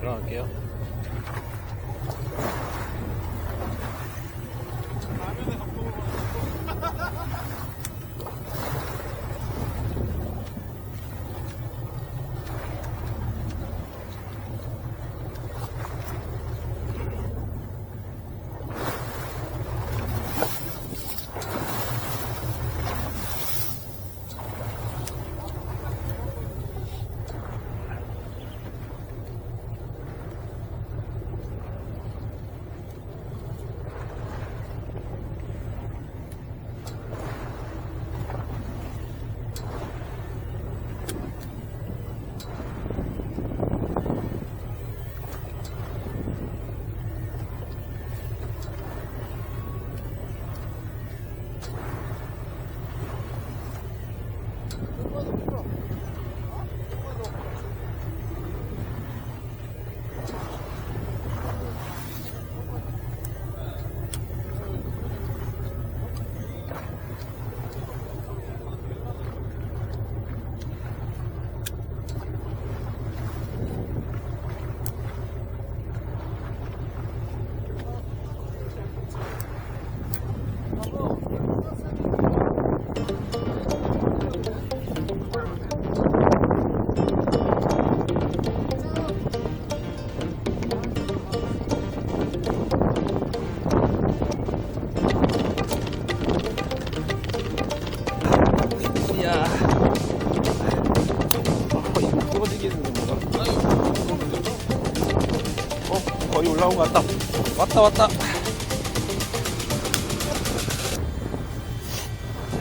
들어갈게요. 올라온 것 같다. 왔다, 왔다.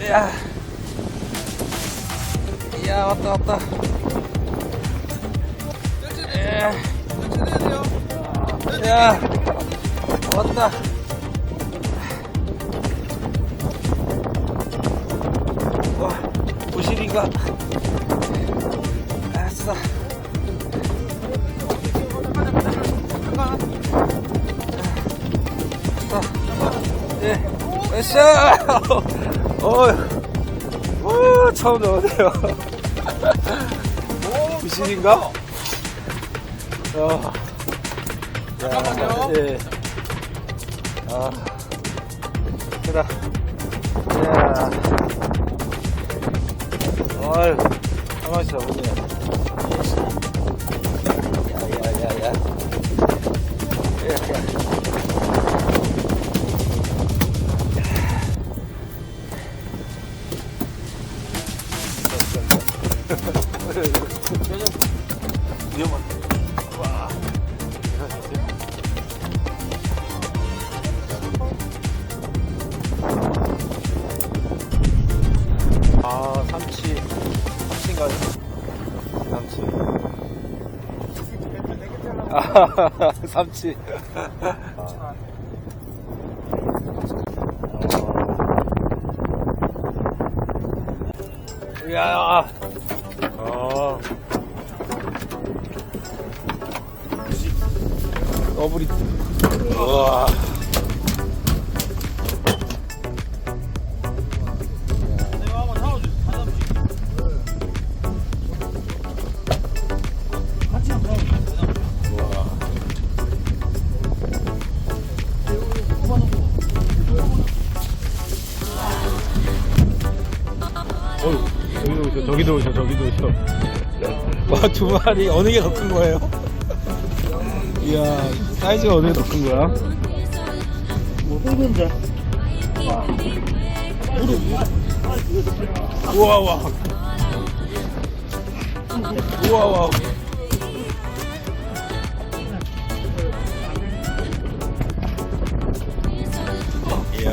이야. 이야, 왔다, 왔다. 야, 왔다. 와, 부실인가? 아싸. 아싸. 예. 으쌰! 어휴. 오, 처음 나오네요. 부실인가? 어. 잠깐만요. 예. 아. 크다. 이야. 아유, 가만히 있어, 보네. 야, 삼치. 야, 아. 더블이. 우와. 우와. 저기도 오셔, 저기도 오셔. 와, 두 마리, 어느 게 더 큰 거예요? 이야, 사이즈가 어느 게 더 큰 거야? 뭐 뜯은데 우와, 와. 우와, 와. 이야,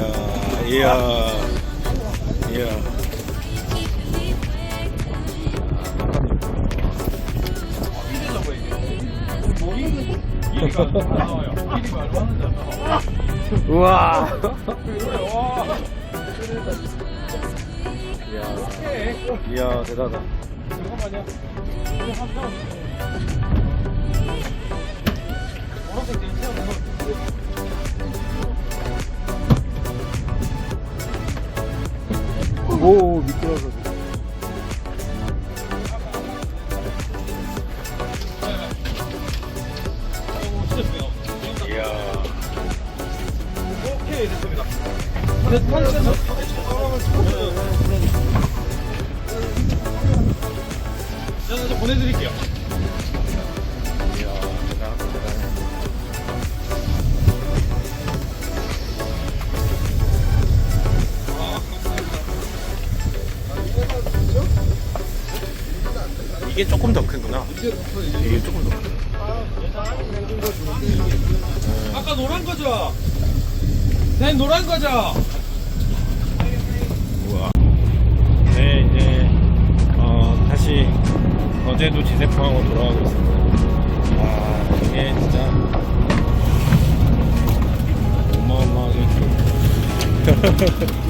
이야, 이야. 우와. 이야, 이야, 대단하다. 오, 미끄러져. 저는 좀 보내드릴게요. 이게 조금 더 큰구나. 이게 조금 더 큰. 아까 노란 거죠? 네, 노란 거죠? 우와. 네, 이제, 어, 다시 어제도 지세포하고 돌아가고 있습니다. 아, 이게 진짜 어마어마하게